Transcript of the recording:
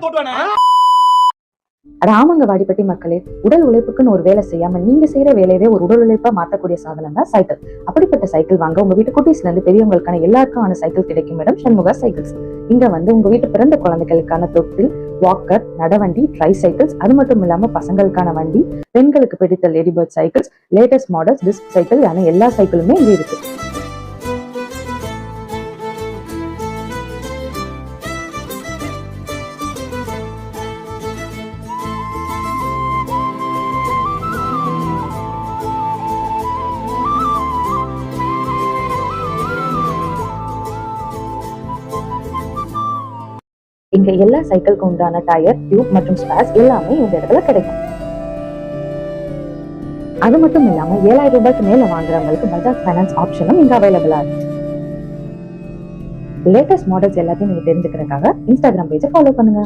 ராமங்க ராமங்கவாடிப்பட்டி மக்களே உடல் உழைப்புக்குன்னு ஒரு வேலை செய்யாம நீங்க செய்யற வேலையவே ஒரு உடல் உழைப்பா மாத்தக்கூடிய சாதனம் தான் சைக்கிள் அப்படிப்பட்ட சைக்கிள் வாங்க உங்க வீட்டு குட்டீஸ்ல இருந்து பெரியவங்களுக்கான எல்லாருக்கான சைக்கிள் கிடைக்கும் இடம் சண்முகா சைக்கிள்ஸ் இங்க வந்து உங்க வீட்டு பிறந்த குழந்தைகளுக்கான தொட்டில் வாக்கர் நடவண்டி ட்ரை சைக்கிள்ஸ் அது மட்டும் இல்லாம பசங்களுக்கான வண்டி பெண்களுக்கு பிடித்த lady bird cycles latest models disc cycle ஆன எல்லா சைக்கிளுமே இங்க இருக்கு. இங்க எல்லா சைக்கிளுக்கு உண்டான டயர் டியூப் மற்றும் ஸ்பேஸ் எல்லாமே இந்த இடத்துல கிடைக்கும். அது மட்டும் இல்லாம ஏழாயிரம் ரூபாய்க்கு மேல வாங்குறவங்களுக்கு பஜாஜ் ஃபைனான்ஸ் ஆப்ஷனும் இங்க அவைலபிளா இருக்கு. லேட்டஸ்ட் மாடல்ஸ் எல்லாத்தையும் நீங்க தெரிஞ்சுக்கிறதுக்காக இன்ஸ்டாகிராம் பேஜை ஃபாலோ பண்ணுங்க.